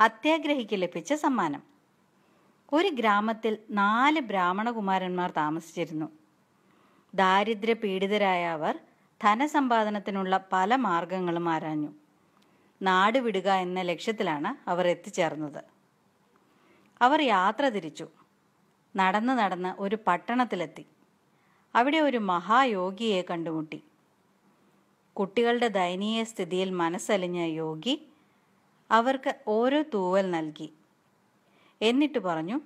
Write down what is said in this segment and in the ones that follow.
അത്യാഗ്രഹിക്ക് ലഭിച്ച സമ്മാനം. ഒരു ഗ്രാമത്തിൽ നാല് ബ്രാഹ്മണകുമാരന്മാർ താമസിച്ചിരുന്നു. ദാരിദ്ര്യ പീഡിതരായ അവർ ധനസമ്പാദനത്തിനുള്ള പല മാർഗങ്ങളും ആരാഞ്ഞു. നാട് വിടുക എന്ന ലക്ഷ്യത്തിലാണ് അവർ എത്തിച്ചേർന്നത്. അവർ യാത്ര തിരിച്ചു. നടന്ന് നടന്ന് ഒരു പട്ടണത്തിലെത്തി. അവിടെ ഒരു മഹായോഗിയെ കണ്ടുമുട്ടി. കുട്ടികളുടെ ദയനീയ സ്ഥിതിയിൽ മനസ്സലിഞ്ഞ യോഗി അവർക്ക് ഓരോ തൂവൽ നൽകി. എന്നിട്ട് പറഞ്ഞു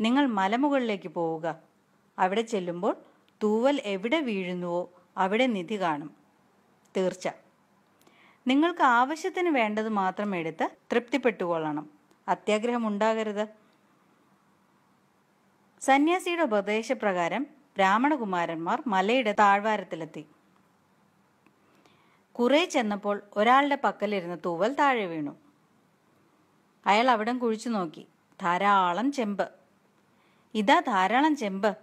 നിങ്ങൾ മലമുകളിലേക്ക് പോവുക. അവിടെ ചെല്ലുമ്പോൾ തൂവൽ എവിടെ വീഴുന്നുവോ അവിടെ നിധി കാണും. തീർച്ച. നിങ്ങൾക്ക് ആവശ്യത്തിന് വേണ്ടത് മാത്രം എടുത്ത് തൃപ്തിപ്പെട്ടുകൊള്ളണം. അത്യാഗ്രഹം ഉണ്ടാകരുത്. സന്യാസിയുടെ ഉപദേശപ്രകാരം ബ്രാഹ്മണകുമാരന്മാർ മലയുടെ താഴ്വാരത്തിലെത്തി. കുറെ ചെന്നപ്പോൾ ഒരാളുടെ പക്കലിരുന്ന തൂവൽ താഴെ വീണു. അയാൾ അവിടം കുഴിച്ചു നോക്കി. ധാരാളം ചെമ്പ്. ഇതാ ധാരാളം ചെമ്പ്.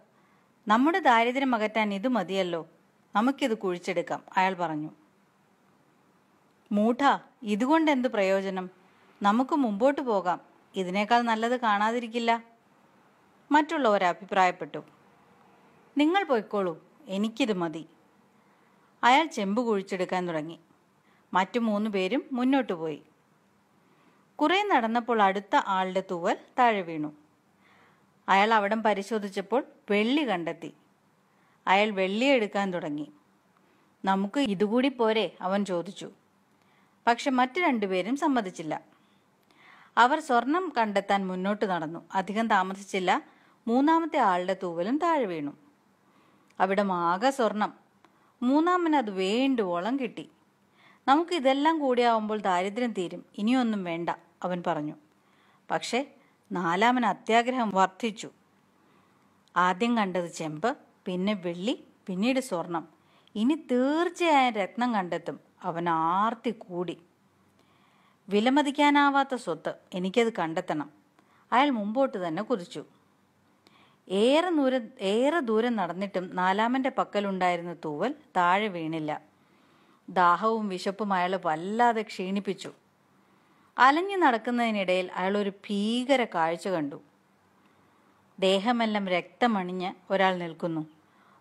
നമ്മുടെ ദാരിദ്ര്യം അകറ്റാൻ ഇത് മതിയല്ലോ. നമുക്കിത് കുഴിച്ചെടുക്കാം അയാൾ പറഞ്ഞു. മൂഢ ഇതുകൊണ്ട് എന്ത് പ്രയോജനം? നമുക്ക് മുമ്പോട്ട് പോകാം. ഇതിനേക്കാൾ നല്ലത് കാണാതിരിക്കില്ല. മറ്റുള്ളവർ അഭിപ്രായപ്പെട്ടു. നിങ്ങൾ പോയിക്കോളൂ എനിക്കിത് മതി. അയാൾ ചെമ്പ് കുഴിച്ചെടുക്കാൻ തുടങ്ങി. മറ്റു മൂന്ന് പേരും മുന്നോട്ട് പോയി. കുറെ നടന്നപ്പോൾ അടുത്ത ആളുടെ തൂവൽ താഴെ വീണു. അയാൾ അവിടം പരിശോധിച്ചപ്പോൾ വെള്ളി കണ്ടെത്തി. അയാൾ വെള്ളി എടുക്കാൻ തുടങ്ങി. നമുക്ക് ഇതുകൂടി പോരെ അവൻ ചോദിച്ചു. പക്ഷെ മറ്റു രണ്ടുപേരും സമ്മതിച്ചില്ല. അവർ സ്വർണം കണ്ടെത്താൻ മുന്നോട്ട് നടന്നു. അധികം താമസിച്ചില്ല. മൂന്നാമത്തെ ആളുടെ തൂവലും താഴെ വീണു. അവിടെ ആകെ സ്വർണം. മൂന്നാമന് അത് വേണ്ടുവോളം കിട്ടി. നമുക്ക് ഇതെല്ലാം കൂടിയാവുമ്പോൾ ദാരിദ്ര്യം തീരും. ഇനിയൊന്നും വേണ്ട അവൻ പറഞ്ഞു. പക്ഷേ നാലാമൻ അത്യാഗ്രഹം വർദ്ധിച്ചു. ആദ്യം കണ്ടത് ചെമ്പ് പിന്നെ വെള്ളി പിന്നീട് സ്വർണം. ഇനി തീർച്ചയായും രത്നം കണ്ടെത്തും. അവൻ ആർത്തി കൂടി. വിലമതിക്കാനാവാത്ത സ്വത്ത് എനിക്കത് കണ്ടെത്തണം. അയാൾ മുമ്പോട്ട് തന്നെ കുതിച്ചു. ഏറെ ദൂരം ഏറെ ദൂരം നടന്നിട്ടും നാലാമന്റെ പക്കലുണ്ടായിരുന്ന തൂവൽ താഴെ വീണില്ല. ദാഹവും വിശപ്പും അയാൾ വല്ലാതെ ക്ഷീണിപ്പിച്ചു. അലഞ്ഞു നടക്കുന്നതിനിടയിൽ അയാൾ ഒരു ഭീകര കാഴ്ച കണ്ടു. ദേഹമെല്ലാം രക്തമണിഞ്ഞ് ഒരാൾ നിൽക്കുന്നു.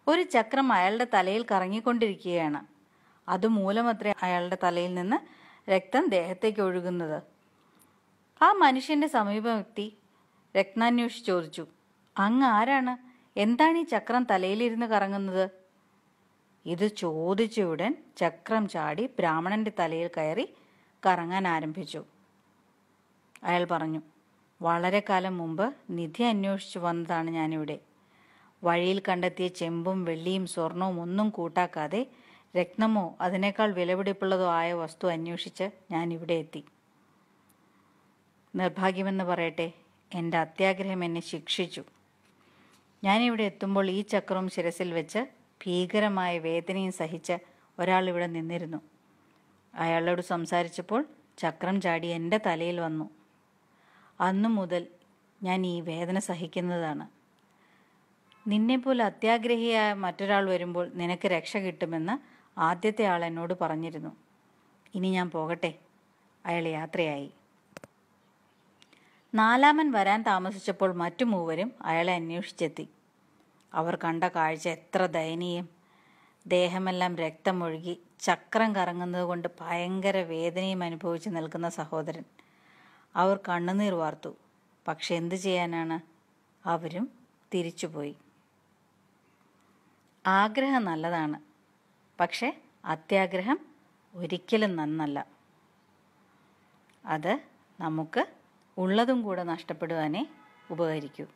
ഒരു ചക്രം അയാളുടെ തലയിൽ കറങ്ങിക്കൊണ്ടിരിക്കുകയാണ്. അതുമൂലമത്രേ അയാളുടെ തലയിൽ നിന്ന് രക്തം ദേഹത്തേക്ക് ഒഴുകുന്നത്. ആ മനുഷ്യന്റെ സമീപമെത്തി രത്നാന്വേഷി ചോദിച്ചു അങ്ങ് ആരാണ്? എന്താണ് ഈ ചക്രം തലയിലിരുന്ന് കറങ്ങുന്നത്? ഇത് ചോദിച്ചയുടൻ ചക്രം ചാടി ബ്രാഹ്മണന്റെ തലയിൽ കയറി കറങ്ങാൻ ആരംഭിച്ചു. അയാൾ പറഞ്ഞു വളരെ കാലം മുമ്പ് നിധി അന്വേഷിച്ചു വന്നതാണ് ഞാനിവിടെ. വഴിയിൽ കണ്ടെത്തിയ ചെമ്പും വെള്ളിയും സ്വർണവും ഒന്നും കൂട്ടാക്കാതെ രക്തമോ അതിനേക്കാൾ വിലപിടിപ്പുള്ളതോ ആയ വസ്തു അന്വേഷിച്ച് ഞാൻ ഇവിടെ എത്തി. നിർഭാഗ്യമെന്ന് പറയട്ടെ എന്റെ അത്യാഗ്രഹം എന്നെ ശിക്ഷിച്ചു. ഞാനിവിടെ എത്തുമ്പോൾ ഈ ചക്രവും ശിരസിൽ വെച്ച് ഭീകരമായ വേദനയും സഹിച്ച് ഒരാൾ ഇവിടെ നിന്നിരുന്നു. അയാളോട് സംസാരിച്ചപ്പോൾ ചക്രം ചാടി എന്റെ തലയിൽ വന്നു. അന്നു മുതൽ ഞാൻ ഈ വേദന സഹിക്കുന്നതാണ്. നിന്നെപ്പോലെ അത്യാഗ്രഹിയായ മറ്റൊരാൾ വരുമ്പോൾ നിനക്ക് രക്ഷ കിട്ടുമെന്ന് ആദ്യത്തെ ആൾ എന്നോട് പറഞ്ഞിരുന്നു. ഇനി ഞാൻ പോകട്ടെ. അയാൾ യാത്രയായി. നാലാമൻ വരാൻ താമസിച്ചപ്പോൾ മറ്റു മൂവരും അയാളെ അന്വേഷിച്ചെത്തി. അവർ കണ്ട കാഴ്ച എത്ര ദയനീയം. ദേഹമെല്ലാം രക്തമൊഴുകി ചക്രം കറങ്ങുന്നത് കൊണ്ട് ഭയങ്കര വേദനയും അനുഭവിച്ച് നിൽക്കുന്ന സഹോദരൻ. അവർ കണ്ണുനീർ വാർത്തു. പക്ഷെ എന്തു ചെയ്യാനാണ്? അവരും തിരിച്ചുപോയി. ആഗ്രഹം നല്ലതാണ്. പക്ഷെ അത്യാഗ്രഹം ഒരിക്കലും നന്നല്ല. അത് നമുക്ക് ഉള്ളതും കൂടെ നഷ്ടപ്പെടുവാനേ ഉപകരിക്കൂ.